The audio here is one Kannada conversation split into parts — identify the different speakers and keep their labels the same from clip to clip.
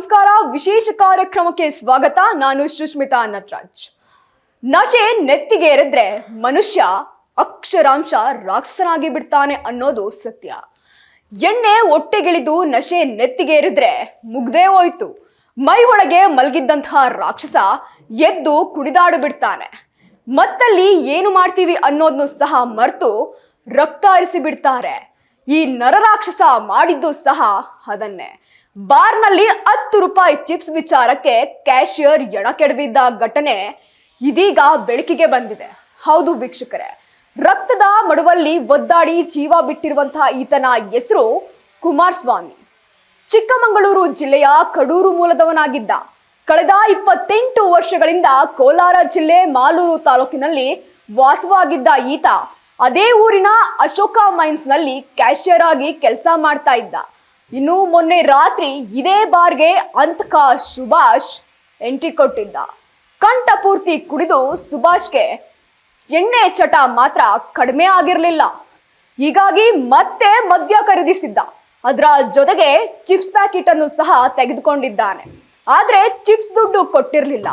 Speaker 1: ನಮಸ್ಕಾರ. ವಿಶೇಷ ಕಾರ್ಯಕ್ರಮಕ್ಕೆ ಸ್ವಾಗತ. ನಾನು ಸುಷ್ಮಿತಾ ನಟರಾಜ್. ನಶೆ ನೆತ್ತಿಗೆ ಏರಿದ್ರೆ ಮನುಷ್ಯ ಅಕ್ಷರಾಂಶ ರಾಕ್ಷಸನಾಗಿ ಬಿಡ್ತಾನೆ ಅನ್ನೋದು ಸತ್ಯ. ಎಣ್ಣೆ ಹೊಟ್ಟೆಗಿಳಿದು ನಶೆ ನೆತ್ತಿಗೆ ಏರಿದ್ರೆ ಮುಗ್ದೇ ಹೋಯ್ತು. ಮೈ ಒಳಗೆ ಮಲಗಿದ್ದಂತಹ ರಾಕ್ಷಸ ಎದ್ದು ಕುಡಿದಾಡು ಬಿಡ್ತಾನೆ. ಮತ್ತಲ್ಲಿ ಏನು ಮಾಡ್ತೀವಿ ಅನ್ನೋದನ್ನು ಸಹ ಮರೆತು ರಕ್ತ ಹರಿಸಿ ಬಿಡ್ತಾರೆ. ಈ ನರರಾಕ್ಷಸ ಮಾಡಿದ್ದು ಸಹ ಅದನ್ನೇ. ಬಾರ್ನಲ್ಲಿ ಹತ್ತು ರೂಪಾಯಿ ಚಿಪ್ಸ್ ವಿಚಾರಕ್ಕೆ ಕ್ಯಾಶಿಯರ್ ಎಣ ಕೆಡವಿದ್ದ ಘಟನೆ ಇದೀಗ ಬೆಳಕಿಗೆ ಬಂದಿದೆ. ಹೌದು ವೀಕ್ಷಕರೇ, ರಕ್ತದ ಮಡುವಲ್ಲಿ ಒದ್ದಾಡಿ ಜೀವ ಬಿಟ್ಟಿರುವಂತಹ ಈತನ ಹೆಸರು ಕುಮಾರಸ್ವಾಮಿ. ಚಿಕ್ಕಮಗಳೂರು ಜಿಲ್ಲೆಯ ಕಡೂರು ಮೂಲದವನಾಗಿದ್ದ. ಕಳೆದ ಇಪ್ಪತ್ತೆಂಟು ವರ್ಷಗಳಿಂದ ಕೋಲಾರ ಜಿಲ್ಲೆ ಮಾಲೂರು ತಾಲೂಕಿನಲ್ಲಿ ವಾಸವಾಗಿದ್ದ ಈತ ಅದೇ ಊರಿನ ಅಶೋಕ ಮೈನ್ಸ್ನಲ್ಲಿ ಕ್ಯಾಶಿಯರ್ ಆಗಿ ಕೆಲಸ ಮಾಡ್ತಾ ಇದ್ದ. ಇನ್ನು ಮೊನ್ನೆ ರಾತ್ರಿ ಇದೇ ಬಾರ್ಗೆ ಅಂತಕ ಸುಭಾಷ್ ಎಂಟ್ರಿ ಕೊಟ್ಟಿದ್ದ. ಕಂಠ ಪೂರ್ತಿ ಕುಡಿದು ಸುಭಾಷ್ಗೆ ಎಣ್ಣೆ ಚಟ ಮಾತ್ರ ಕಡಿಮೆ ಆಗಿರಲಿಲ್ಲ. ಹೀಗಾಗಿ ಮತ್ತೆ ಮದ್ಯ ಖರೀದಿಸಿದ್ದ. ಅದರ ಜೊತೆಗೆ ಚಿಪ್ಸ್ ಪ್ಯಾಕೆಟ್ ಅನ್ನು ಸಹ ತೆಗೆದುಕೊಂಡಿದ್ದಾನೆ. ಆದ್ರೆ ಚಿಪ್ಸ್ ದುಡ್ಡು ಕೊಟ್ಟಿರಲಿಲ್ಲ.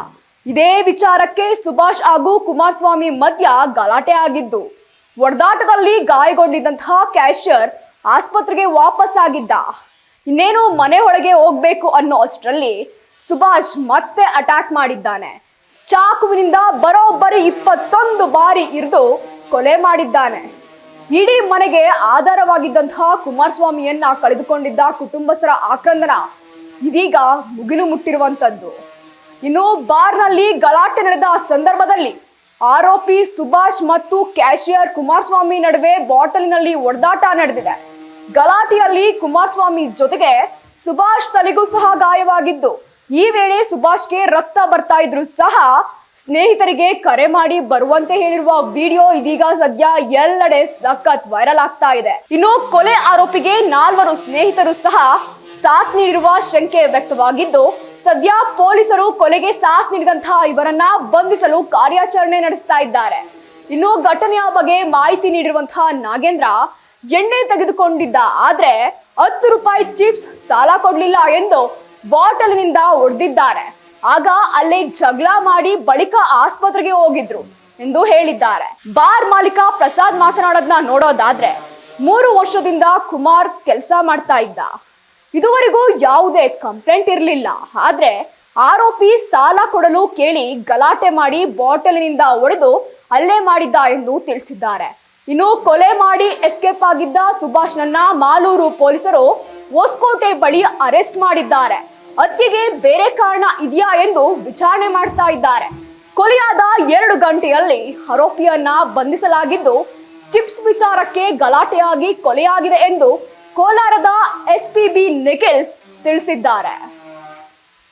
Speaker 1: ಇದೇ ವಿಚಾರಕ್ಕೆ ಸುಭಾಷ್ ಹಾಗೂ ಕುಮಾರಸ್ವಾಮಿ ಮಧ್ಯ ಗಲಾಟೆ ಆಗಿದ್ದು. ಒಡೆದಾಟದಲ್ಲಿ ಗಾಯಗೊಂಡಿದ್ದಂತಹ ಕ್ಯಾಶಿಯರ್ ಆಸ್ಪತ್ರೆಗೆ ವಾಪಸ್ ಆಗಿದ್ದ ಇನ್ನೇನು ಮನೆ ಒಳಗೆ ಹೋಗ್ಬೇಕು ಅನ್ನೋ ಅಷ್ಟರಲ್ಲಿ ಸುಭಾಷ್ ಮತ್ತೆ ಅಟ್ಯಾಕ್ ಮಾಡಿದ್ದಾನೆ. ಚಾಕುವಿನಿಂದ ಬರೋಬ್ಬರಿ ಇಪ್ಪತ್ತೊಂದು ಬಾರಿ ಇರಿದು ಕೊಲೆ ಮಾಡಿದ್ದಾನೆ. ಇಡೀ ಮನೆಗೆ ಆಧಾರವಾಗಿದ್ದಂತಹ ಕುಮಾರಸ್ವಾಮಿಯನ್ನ ಕಳೆದುಕೊಂಡಿದ್ದ ಕುಟುಂಬಸ್ಥರ ಆಕ್ರಂದನ ಇದೀಗ ಮುಗಿಲು ಮುಟ್ಟಿರುವಂಥದ್ದು ಇನ್ನು ಬಾರ್ನಲ್ಲಿ ಗಲಾಟೆ ನಡೆದ ಸಂದರ್ಭದಲ್ಲಿ ಆರೋಪಿ ಸುಭಾಷ್ ಮತ್ತು ಕ್ಯಾಶಿಯರ್ ಕುಮಾರಸ್ವಾಮಿ ನಡುವೆ ಬಾಟಲಿನಲ್ಲಿ ಒಡೆದಾಟ ನಡೆದಿದೆ. ಗಲಾಟೆಯಲ್ಲಿ ಕುಮಾರಸ್ವಾಮಿ ಜೊತೆಗೆ ಸುಭಾಷ್ ತಲೆಗೂ ಸಹ ಗಾಯವಾಗಿದ್ದು, ಈ ವೇಳೆ ಸುಭಾಷ್ಗೆ ರಕ್ತ ಬರ್ತಾ ಇದ್ರು ಸಹ ಸ್ನೇಹಿತರಿಗೆ ಕರೆ ಮಾಡಿ ಬರುವಂತೆ ಹೇಳಿರುವ ವಿಡಿಯೋ ಇದೀಗ ಸದ್ಯ ಎಲ್ಲೆಡೆ ಸಖತ್ ವೈರಲ್ ಆಗ್ತಾ ಇದೆ. ಇನ್ನು ಕೊಲೆ ಆರೋಪಿಗೆ ನಾಲ್ವರು ಸ್ನೇಹಿತರು ಸಹ ಸಾಥ್ ನೀಡಿರುವ ಶಂಕೆ ವ್ಯಕ್ತವಾಗಿದ್ದು ಸದ್ಯ ಪೊಲೀಸರು ಕೊಲೆಗೆ ಸಾಥ್ ನೀಡಿದಂತಹ ಇವರನ್ನ ಬಂಧಿಸಲು ಕಾರ್ಯಾಚರಣೆ ನಡೆಸ್ತಾ ಇದ್ದಾರೆ. ಇನ್ನು ಘಟನೆಯ ಬಗ್ಗೆ ಮಾಹಿತಿ ನೀಡಿರುವಂತಹ ನಾಗೇಂದ್ರ, ಎಣ್ಣೆ ತೆಗೆದುಕೊಂಡಿದ್ದ ಆದ್ರೆ ಹತ್ತು ರೂಪಾಯಿ ಚಿಪ್ಸ್ ಸಾಲ ಕೊಡ್ಲಿಲ್ಲ ಎಂದು ಬಾಟಲಿನಿಂದ ಹೊಡೆದಿದ್ದಾರೆ. ಆಗ ಅಲ್ಲೇ ಜಗಳ ಮಾಡಿ ಬಳಿಕ ಆಸ್ಪತ್ರೆಗೆ ಹೋಗಿದ್ರು ಎಂದು ಹೇಳಿದ್ದಾರೆ. ಬಾರ್ ಮಾಲೀಕ ಪ್ರಸಾದ್ ಮಾತನಾಡೋದನ್ನ ನೋಡೋದಾದ್ರೆ ಮೂರು ವರ್ಷದಿಂದ ಕುಮಾರ್ ಕೆಲಸ ಮಾಡ್ತಾ ಇದ್ದ. ಇದುವರೆಗೂ ಯಾವುದೇ ಕಂಪ್ಲೇಂಟ್ ಇರಲಿಲ್ಲ. ಆದ್ರೆ ಆರೋಪಿ ಸಾಲ ಕೊಡಲು ಕೇಳಿ ಗಲಾಟೆ ಮಾಡಿ ಬಾಟಲಿನಿಂದ ಒಡೆದು ಹಲ್ಲೆ ಮಾಡಿದ್ದ ಎಂದು ತಿಳಿಸಿದ್ದಾರೆ. ಇನ್ನು ಕೊಲೆ ಮಾಡಿ ಎಸ್ಕೇಪ್ ಆಗಿದ್ದ ಸುಭಾಷ್ನನ್ನ ಮಾಲೂರು ಪೊಲೀಸರು ಹೊಸಕೋಟೆ ಬಳಿ ಅರೆಸ್ಟ್ ಮಾಡಿದ್ದಾರೆ. ಹತ್ಯೆಗೆ ಬೇರೆ ಕಾರಣ ಇದೆಯಾ ಎಂದು ವಿಚಾರಣೆ ಮಾಡ್ತಾ ಇದ್ದಾರೆ. ಕೊಲೆಯಾದ ಎರಡು ಗಂಟೆಯಲ್ಲಿ ಆರೋಪಿಯನ್ನ ಬಂಧಿಸಲಾಗಿದ್ದು ಚಿಪ್ಸ್ ವಿಚಾರಕ್ಕೆ ಗಲಾಟೆಯಾಗಿ ಕೊಲೆಯಾಗಿದೆ ಎಂದು ಕೋಲಾರದ ಎಸ್ಪಿಬಿ ನಿಖಿಲ್ ತಿಳಿಸಿದ್ದಾರೆ.